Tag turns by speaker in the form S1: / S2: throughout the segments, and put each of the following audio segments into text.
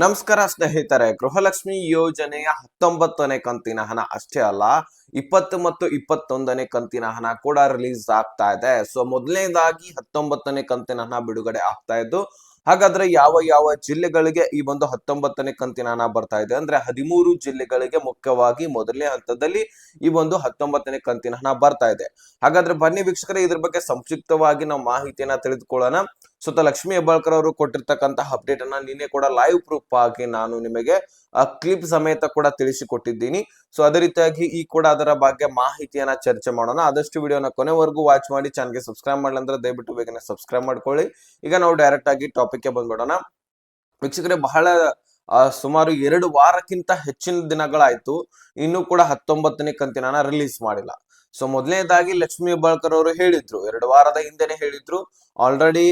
S1: ನಮಸ್ಕಾರ ಸ್ನೇಹಿತರೆ, ಗೃಹಲಕ್ಷ್ಮಿ ಯೋಜನೆಯ ಹತ್ತೊಂಬತ್ತನೇ ಕಂತಿನ ಹಣ ಅಷ್ಟೇ ಅಲ್ಲ, ಇಪ್ಪತ್ತು ಮತ್ತು ಇಪ್ಪತ್ತೊಂದನೇ ಕಂತಿನ ಹಣ ಕೂಡ ರಿಲೀಸ್ ಆಗ್ತಾ ಇದೆ. ಸೊ ಮೊದಲನೇದಾಗಿ ಹತ್ತೊಂಬತ್ತನೇ ಕಂತಿನ ಹಣ ಬಿಡುಗಡೆ ಆಗ್ತಾ ಇದ್ದು, ಹಾಗಾದ್ರೆ ಯಾವ ಯಾವ ಜಿಲ್ಲೆಗಳಿಗೆ ಈ ಒಂದು ಹತ್ತೊಂಬತ್ತನೇ ಕಂತಿನ ಹಣ ಬರ್ತಾ ಇದೆ? ಅಂದ್ರೆ ಹದಿಮೂರು ಜಿಲ್ಲೆಗಳಿಗೆ ಮುಖ್ಯವಾಗಿ ಮೊದಲನೇ ಹಂತದಲ್ಲಿ ಈ ಒಂದು ಹತ್ತೊಂಬತ್ತನೇ ಕಂತಿನ ಹಣ ಬರ್ತಾ ಇದೆ. ಹಾಗಾದ್ರೆ ಬನ್ನಿ ವೀಕ್ಷಕರೇ, ಇದ್ರ ಬಗ್ಗೆ ಸಂಕ್ಷಿಪ್ತವಾಗಿ ನಾವು ಮಾಹಿತಿಯನ್ನ ತಿಳಿದುಕೊಳ್ಳೋಣ. ಸುತ್ತ ಲಕ್ಷ್ಮಿ ಹೆಬ್ಬಾಳ್ಕರ್ ಅವರು ಕೊಟ್ಟಿರ್ತಕ್ಕಂತಹ ಅಪ್ಡೇಟ್ ಅನ್ನ ನಿನ್ನೆ ಕೂಡ ಲೈವ್ ಪ್ರೂಫ್ ಆಗಿ ನಾನು ನಿಮಗೆ ಕ್ಲಿಪ್ ಸಮೇತ ಕೂಡ ತಿಳಿಸಿಕೊಟ್ಟಿದ್ದೀನಿ. ಸೊ ಅದೇ ರೀತಿಯಾಗಿ ಈ ಕೂಡ ಅದರ ಬಗ್ಗೆ ಮಾಹಿತಿಯನ್ನ ಚರ್ಚೆ ಮಾಡೋಣ. ಆದಷ್ಟು ವಿಡಿಯೋನ ಕೊನೆವರೆಗೂ ವಾಚ್ ಮಾಡಿ ಚಾನಲ್ಗೆ ಸಬ್ಸ್ಕ್ರೈಬ್ ಮಾಡಲಿ ಅಂದ್ರೆ ದಯವಿಟ್ಟು ಬೇಗನೆ ಸಬ್ಸ್ಕ್ರೈಬ್ ಮಾಡ್ಕೊಳ್ಳಿ. ಈಗ ನಾವು ಡೈರೆಕ್ಟ್ ಆಗಿ ಟಾಪಿಕ್ಗೆ ಬಂದ್ಬಿಡೋಣ. ವೀಕ್ಷಕರೇ, ಬಹಳ ಸುಮಾರು ಎರಡು ವಾರಕ್ಕಿಂತ ಹೆಚ್ಚಿನ ದಿನಗಳಾಯ್ತು. ಇನ್ನೂ ಕೂಡ ಹತ್ತೊಂಬತ್ತನೇ ಕಂತಿನ ರಿಲೀಸ್ ಮಾಡಿಲ್ಲ. ಸೊ ಮೊದಲನೇದಾಗಿ ಲಕ್ಷ್ಮೀ ಹೆಬ್ಬಾಳ್ಕರ್ ಅವರು ಹೇಳಿದ್ರು. ಎರಡು ವಾರದ ಹಿಂದೆನೆ ಹೇಳಿದ್ರು. ಆಲ್ರೆಡಿ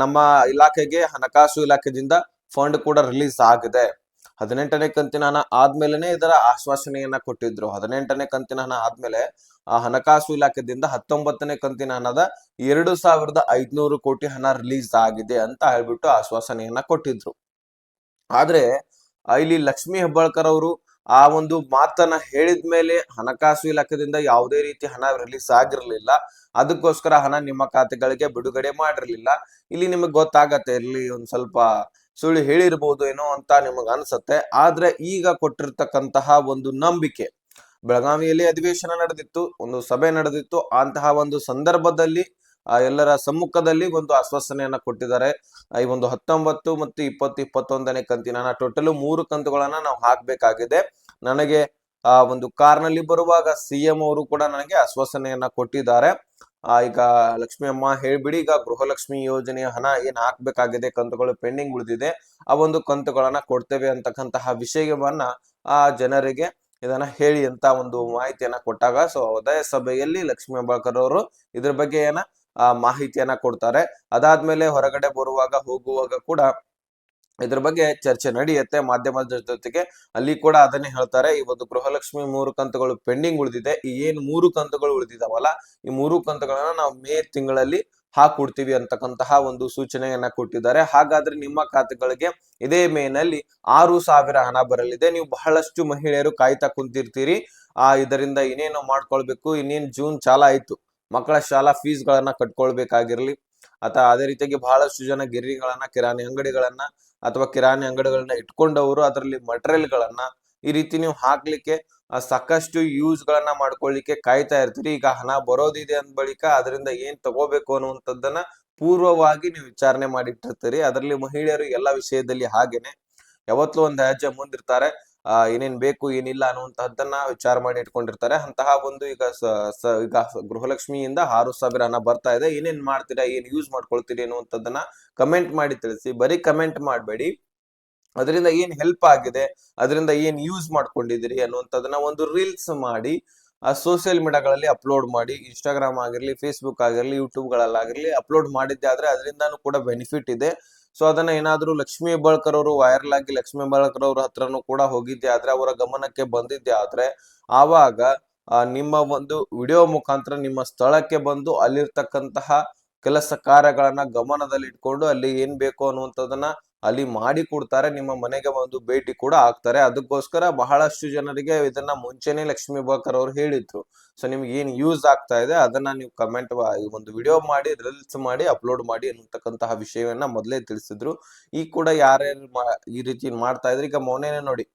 S1: ನಮ್ಮ ಇಲಾಖೆಗೆ ಹಣಕಾಸು ಇಲಾಖೆದಿಂದ ಫಂಡ್ ಕೂಡ ರಿಲೀಸ್ ಆಗಿದೆ. ಹದಿನೆಂಟನೇ ಕಂತಿನ ಹಣ ಆದ್ಮೇಲೆನೆ ಇದರ ಆಶ್ವಾಸನೆಯನ್ನ ಕೊಟ್ಟಿದ್ರು. ಹದಿನೆಂಟನೇ ಕಂತಿನ ಹಣ ಆದ್ಮೇಲೆ ಆ ಹಣಕಾಸು ಇಲಾಖೆದಿಂದ ಹತ್ತೊಂಬತ್ತನೇ ಕಂತಿನ ಹಣದ ಎರಡು ಸಾವಿರದ ಐದ್ನೂರು ಕೋಟಿ ಹಣ ರಿಲೀಸ್ ಆಗಿದೆ ಅಂತ ಹೇಳ್ಬಿಟ್ಟು ಆಶ್ವಾಸನೆಯನ್ನ ಕೊಟ್ಟಿದ್ರು. ಆದ್ರೆ ಇಲ್ಲಿ ಲಕ್ಷ್ಮೀ ಹೆಬ್ಬಾಳ್ಕರ್ ಅವರು ಆ ಒಂದು ಮಾತನ್ನ ಹೇಳಿದ ಮೇಲೆ ಹಣಕಾಸು ಇಲಾಖೆದಿಂದ ಯಾವುದೇ ರೀತಿ ಹಣ ರಿಲೀಸ್ ಆಗಿರಲಿಲ್ಲ. ಅದಕ್ಕೋಸ್ಕರ ಹಣ ನಿಮ್ಮ ಖಾತೆಗಳಿಗೆ ಬಿಡುಗಡೆ ಮಾಡಿರಲಿಲ್ಲ. ಇಲ್ಲಿ ನಿಮಗೆ ಗೊತ್ತಾಗತ್ತೆ, ಇಲ್ಲಿ ಒಂದ್ ಸ್ವಲ್ಪ ಸುಳ್ಳು ಹೇಳಿರ್ಬೋದು ಏನೋ ಅಂತ ನಿಮಗ್ ಅನ್ಸತ್ತೆ. ಆದ್ರೆ ಈಗ ಕೊಟ್ಟಿರ್ತಕ್ಕಂತಹ ಒಂದು ನಂಬಿಕೆ, ಬೆಳಗಾವಿಯಲ್ಲಿ ಅಧಿವೇಶನ ನಡೆದಿತ್ತು, ಒಂದು ಸಭೆ ನಡೆದಿತ್ತು. ಅಂತಹ ಒಂದು ಸಂದರ್ಭದಲ್ಲಿ ಆ ಎಲ್ಲರ ಸಮ್ಮುಖದಲ್ಲಿ ಒಂದು ಆಶ್ವಾಸನೆಯನ್ನ ಕೊಟ್ಟಿದ್ದಾರೆ. ಈ ಒಂದು ಹತ್ತೊಂಬತ್ತು ಮತ್ತು ಇಪ್ಪತ್ತು ಇಪ್ಪತ್ತೊಂದನೇ ಕಂತಿನ ಟೋಟಲ್ ಮೂರು ಕಂತುಗಳನ್ನ ನಾವು ಹಾಕ್ಬೇಕಾಗಿದೆ. ನನಗೆ, ಆ, ಒಂದು ಕಾರ್ನಲ್ಲಿ ಬರುವಾಗ ಸಿ ಎಂ ಅವರು ಕೂಡ ನನಗೆ ಆಶ್ವಾಸನೆಯನ್ನ ಕೊಟ್ಟಿದ್ದಾರೆ. ಆ, ಈಗ ಲಕ್ಷ್ಮಿ ಅಮ್ಮ ಹೇಳ್ಬಿಡಿ, ಈಗ ಗೃಹಲಕ್ಷ್ಮಿ ಯೋಜನೆಯ ಹಣ ಏನ್ ಹಾಕ್ಬೇಕಾಗಿದೆ, ಕಂತುಗಳು ಪೆಂಡಿಂಗ್ ಉಳಿದಿದೆ, ಆ ಒಂದು ಕಂತುಗಳನ್ನ ಕೊಡ್ತೇವೆ ಅಂತಕ್ಕಂತಹ ವಿಷಯವನ್ನ ಆ ಜನರಿಗೆ ಇದನ್ನ ಹೇಳಿ ಅಂತ ಒಂದು ಮಾಹಿತಿಯನ್ನ ಕೊಟ್ಟಾಗ, ಸೊ ಉದಯ ಸಭೆಯಲ್ಲಿ ಲಕ್ಷ್ಮೀ ಅಂಬಾಕರ್ ಅವರು ಇದ್ರ ಬಗ್ಗೆ ಏನ ಆ ಮಾಹಿತಿಯನ್ನ ಕೊಡ್ತಾರೆ. ಅದಾದ್ಮೇಲೆ ಹೊರಗಡೆ ಬರುವಾಗ ಹೋಗುವಾಗ ಕೂಡ ಇದ್ರ ಬಗ್ಗೆ ಚರ್ಚೆ ನಡೆಯುತ್ತೆ. ಮಾಧ್ಯಮದ ಜೊತೆಗೆ ಅಲ್ಲಿ ಕೂಡ ಅದನ್ನೇ ಹೇಳ್ತಾರೆ, ಈ ಒಂದು ಗೃಹಲಕ್ಷ್ಮಿ ಮೂರು ಕಂತುಗಳು ಪೆಂಡಿಂಗ್ ಉಳಿದಿದೆ. ಈ ಏನ್ ಮೂರು ಕಂತುಗಳು ಉಳಿದಿದಾವಲ್ಲ, ಈ ಮೂರು ಕಂತುಗಳನ್ನ ನಾವು ಮೇ ತಿಂಗಳಲ್ಲಿ ಹಾಕೊಡ್ತೀವಿ ಅಂತಕ್ಕಂತಹ ಒಂದು ಸೂಚನೆಯನ್ನ ಕೊಟ್ಟಿದ್ದಾರೆ. ಹಾಗಾದ್ರೆ ನಿಮ್ಮ ಖಾತೆಗಳಿಗೆ ಇದೇ ಮೇನಲ್ಲಿ ಆರು ಸಾವಿರ ಹಣ ಬರಲಿದೆ. ನೀವು ಬಹಳಷ್ಟು ಮಹಿಳೆಯರು ಕಾಯ್ತಾ ಕುಂತಿರ್ತೀರಿ. ಆ ಇದರಿಂದ ಇನ್ನೇನು ಮಾಡ್ಕೊಳ್ಬೇಕು? ಇನ್ನೇನ್ ಜೂನ್ ಚಾಲ ಆಯ್ತು. ಮಕ್ಕಳ ಶಾಲಾ ಫೀಸ್ ಗಳನ್ನ ಕಟ್ಕೊಳ್ಬೇಕಾಗಿರ್ಲಿ ಅಥವಾ ಅದೇ ರೀತಿಯಾಗಿ ಬಹಳಷ್ಟು ಜನ ಗಿರಿಗಳನ್ನ ಕಿರಾಣಿ ಅಂಗಡಿಗಳನ್ನ ಅಥವಾ ಕಿರಾಣಿ ಅಂಗಡಿಗಳನ್ನ ಇಟ್ಕೊಂಡವರು ಅದರಲ್ಲಿ ಮಟೀರಿಯಲ್ ಗಳನ್ನ ಈ ರೀತಿ ನೀವು ಹಾಕ್ಲಿಕ್ಕೆ ಸಾಕಷ್ಟು ಯೂಸ್ ಗಳನ್ನ ಮಾಡ್ಕೊಳ್ಳಿಕ್ಕೆ ಕಾಯ್ತಾ ಇರ್ತೀರಿ. ಈಗ ಹಣ ಬರೋದಿದೆ ಅಂದ ಬಳಿಕ ಅದರಿಂದ ಏನ್ ತಗೋಬೇಕು ಅನ್ನುವಂಥದ್ದನ್ನ ಪೂರ್ವವಾಗಿ ನೀವು ವಿಚಾರಣೆ ಮಾಡಿಟ್ಟಿರ್ತೀರಿ. ಅದರಲ್ಲಿ ಮಹಿಳೆಯರು ಎಲ್ಲಾ ವಿಷಯದಲ್ಲಿ ಹಾಗೇನೆ. ಯಾವತ್ತೂ ಒಂದು ಹೆಜ್ಜೆ ಮುಂದಿರ್ತಾರೆ. ಏನೇನ್ ಬೇಕು, ಏನಿಲ್ಲ ಅನ್ನುವಂತಹದ್ದನ್ನ ವಿಚಾರ ಮಾಡಿ ಇಟ್ಕೊಂಡಿರ್ತಾರೆ. ಅಂತಹ ಒಂದು ಈಗ ಈಗ ಗೃಹಲಕ್ಷ್ಮಿಯಿಂದ ಆರು ಸಾವಿರ ಹಣ ಬರ್ತಾ ಇದೆ. ಏನೇನ್ ಮಾಡ್ತೀರಾ, ಏನ್ ಯೂಸ್ ಮಾಡ್ಕೊಳ್ತೀರಿ ಅನ್ನುವಂಥದ್ದನ್ನ ಕಮೆಂಟ್ ಮಾಡಿ ತಿಳಿಸಿ. ಬರೀ ಕಮೆಂಟ್ ಮಾಡಬೇಡಿ. ಅದರಿಂದ ಏನ್ ಹೆಲ್ಪ್ ಆಗಿದೆ, ಅದರಿಂದ ಏನ್ ಯೂಸ್ ಮಾಡ್ಕೊಂಡಿದ್ದೀರಿ ಅನ್ನುವಂಥದ್ದನ್ನ ಒಂದು ರೀಲ್ಸ್ ಮಾಡಿ, ಆ ಸೋಷಿಯಲ್ ಮೀಡಿಯಾಗಳಲ್ಲಿ ಅಪ್ಲೋಡ್ ಮಾಡಿ. ಇನ್ಸ್ಟಾಗ್ರಾಮ್ ಆಗಿರ್ಲಿ ಫೇಸ್ಬುಕ್ ಆಗಿರ್ಲಿ ಯೂಟ್ಯೂಬ್ಗಳಲ್ಲಾಗಿರ್ಲಿ ಅಪ್ಲೋಡ್ ಮಾಡಿದ್ದೆ ಆದ್ರೆ ಅದರಿಂದಾನು ಕೂಡ ಬೆನಿಫಿಟ್ ಇದೆ. ಸೊ ಅದನ್ನ ಏನಾದ್ರೂ ಲಕ್ಷ್ಮೀ ಹೆಬ್ಬಾಳ್ಕರ್ ಅವರು ವೈರಲ್ ಆಗಿ ಲಕ್ಷ್ಮೀ ಹೆಬ್ಬಾಳ್ಕರ್ ಅವ್ರ ಹತ್ರನೂ ಕೂಡ ಹೋಗಿದ್ದೆ, ಆದ್ರೆ ಅವರ ಗಮನಕ್ಕೆ ಬಂದಿದ್ದೆ. ಆದ್ರೆ ಆವಾಗ ನಿಮ್ಮ ಒಂದು ವಿಡಿಯೋ ಮುಖಾಂತರ ನಿಮ್ಮ ಸ್ಥಳಕ್ಕೆ ಬಂದು ಅಲ್ಲಿರ್ತಕ್ಕಂತಹ ಕೆಲಸ ಕಾರ್ಯಗಳನ್ನ ಗಮನದಲ್ಲಿ ಇಟ್ಕೊಂಡು ಅಲ್ಲಿ ಏನ್ ಬೇಕು ಅನ್ನುವಂಥದ್ದನ್ನ ಅಲ್ಲಿ ಮಾಡಿ ಕೊಡ್ತಾರೆ, ನಿಮ್ಮ ಮನೆಗೆ ಒಂದು ಭೇಟಿ ಕೂಡ ಆಗ್ತಾರೆ. ಅದಕ್ಕೋಸ್ಕರ ಬಹಳಷ್ಟು ಜನರಿಗೆ ಇದನ್ನ ಮುಂಚೆನೆ ಲಕ್ಷ್ಮೀ ಬಾಕರ್ ಅವರು ಹೇಳಿದ್ರು. ಸೊ ನಿಮ್ಗೆ ಏನ್ ಯೂಸ್ ಆಗ್ತಾ ಇದೆ ಅದನ್ನ ನೀವು ಕಮೆಂಟ್ ಒಂದು ವಿಡಿಯೋ ಮಾಡಿ ರೀಲ್ಸ್ ಮಾಡಿ ಅಪ್ಲೋಡ್ ಮಾಡಿ ಅನ್ನತಕ್ಕಂತಹ ವಿಷಯವನ್ನ ಮೊದಲೇ ತಿಳಿಸಿದ್ರು. ಈಗ ಕೂಡ ಯಾರ್ಯಾರು ಈ ರೀತಿ ಮಾಡ್ತಾ ಇದ್ರೆ, ಈಗ ಮೊನ್ನೆನೆ ನೋಡಿ.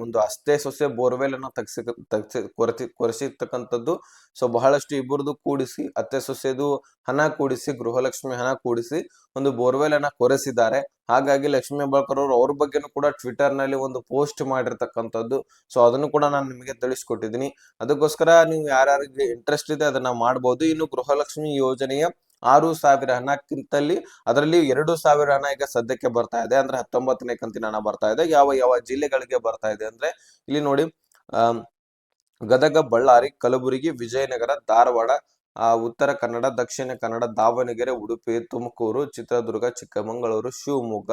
S1: ಒಂದು ಅಷ್ಟೇ ಸೊಸೆ ಬೋರ್ವೆಲ್ ಅನ್ನ ತಗ್ಸಿ ತಗ್ಸಿ ಕೊರಸಿ ಕೊರೆಸಿರ್ತಕ್ಕಂಥದ್ದು. ಸೊ, ಬಹಳಷ್ಟು ಇಬ್ಬರದು ಕೂಡಿಸಿ, ಅತ್ತೆ ಸೊಸೆದು ಹಣ ಕೂಡಿಸಿ, ಗೃಹಲಕ್ಷ್ಮಿ ಹಣ ಕೂಡಿಸಿ ಒಂದು ಬೋರ್ವೆಲ್ ಅನ್ನ ಕೊರೆಸಿದ್ದಾರೆ. ಹಾಗಾಗಿ ಲಕ್ಷ್ಮೀ ಹೆಬ್ಬಾಳ್ಕರ್ ಅವರು ಅವ್ರ ಬಗ್ಗೆನೂ ಕೂಡ ಟ್ವಿಟರ್ನಲ್ಲಿ ಒಂದು ಪೋಸ್ಟ್ ಮಾಡಿರ್ತಕ್ಕಂಥದ್ದು. ಸೊ, ಅದನ್ನು ಕೂಡ ನಾನು ನಿಮಗೆ ತಿಳಿಸ್ಕೊಟ್ಟಿದ್ದೀನಿ. ಅದಕ್ಕೋಸ್ಕರ ನೀವು ಯಾರ್ಯಾರಿಗೆ ಇಂಟ್ರೆಸ್ಟ್ ಇದೆ ಅದನ್ನ ಮಾಡ್ಬೋದು. ಇನ್ನು ಗೃಹಲಕ್ಷ್ಮಿ ಯೋಜನೆಯ ಆರು ಸಾವಿರ ಹಣಕ್ಕಿಂತಲ್ಲಿ ಅದರಲ್ಲಿ ಎರಡು ಸಾವಿರ ಹಣ ಈಗ ಸದ್ಯಕ್ಕೆ ಬರ್ತಾ ಇದೆ. ಅಂದ್ರೆ ಹತ್ತೊಂಬತ್ತನೇ ಕಂತಿನ ಹಣ ಬರ್ತಾ ಇದೆ. ಯಾವ ಯಾವ ಜಿಲ್ಲೆಗಳಿಗೆ ಬರ್ತಾ ಇದೆ ಅಂದ್ರೆ ಇಲ್ಲಿ ನೋಡಿ ಗದಗ, ಬಳ್ಳಾರಿ, ಕಲಬುರಗಿ, ವಿಜಯನಗರ, ಧಾರವಾಡ ಉತ್ತರ ಕನ್ನಡ, ದಕ್ಷಿಣ ಕನ್ನಡ, ದಾವಣಗೆರೆ, ಉಡುಪಿ, ತುಮಕೂರು, ಚಿತ್ರದುರ್ಗ, ಚಿಕ್ಕಮಗಳೂರು, ಶಿವಮೊಗ್ಗ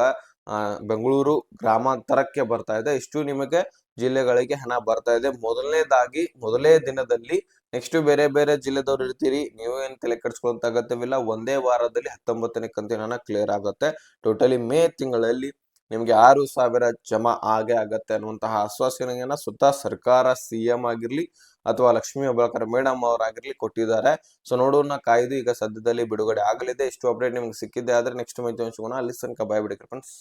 S1: ಬೆಂಗಳೂರು ಗ್ರಾಮಾಂತರಕ್ಕೆ ಬರ್ತಾ ಇದೆ. ಇಷ್ಟು ನಿಮಗೆ ಜಿಲ್ಲೆಗಳಿಗೆ ಹಣ ಬರ್ತಾ ಇದೆ. ಮೊದಲನೇದಾಗಿ, ಮೊದಲೇ ದಿನದಲ್ಲಿ ನೆಕ್ಸ್ಟ್ ಬೇರೆ ಬೇರೆ ಜಿಲ್ಲೆದವ್ರು ಇರ್ತೀರಿ, ನೀವು ಏನ್ ತಲೆ ಕೆಡ್ಸ್ಕೊಂತ ಅಗತ್ಯವಿಲ್ಲ. ಒಂದೇ ವಾರದಲ್ಲಿ ಹತ್ತೊಂಬತ್ತನೇ ಕಂತಿನ ಕ್ಲಿಯರ್ ಆಗುತ್ತೆ. ಟೋಟಲಿ ಮೇ ತಿಂಗಳಲ್ಲಿ ನಿಮ್ಗೆ ಆರು ಸಾವಿರ ಜಮಾ ಆಗೇ ಆಗತ್ತೆ ಅನ್ನುವಂತಹ ಆಶ್ವಾಸನೆಯನ್ನ ಸುತ್ತ ಸರ್ಕಾರ ಸಿಎಂ ಆಗಿರ್ಲಿ ಅಥವಾ ಲಕ್ಷ್ಮೀ ಹೆಬ್ಬಾಳ್ಕರ್ ಮೇಡಮ್ ಅವರಾಗಿರ್ಲಿ ಕೊಟ್ಟಿದ್ದಾರೆ. ಸೊ ನೋಡೋಣ ಕಾಯ್ದು ಈಗ ಸದ್ಯದಲ್ಲಿ ಬಿಡುಗಡೆ ಆಗಲಿದೆ. ಇಷ್ಟು ಅಪ್ಡೇಟ್ ನಿಮ್ಗೆ ಸಿಕ್ಕಿದೆ ಆದ್ರೆ ನೆಕ್ಸ್ಟ್ ಮೈತ್ರಿ ಅಲ್ಲಿ ತನಕ ಬಾಯ್ ಬಿಡಿ ಫ್ರೆಂಡ್ಸ್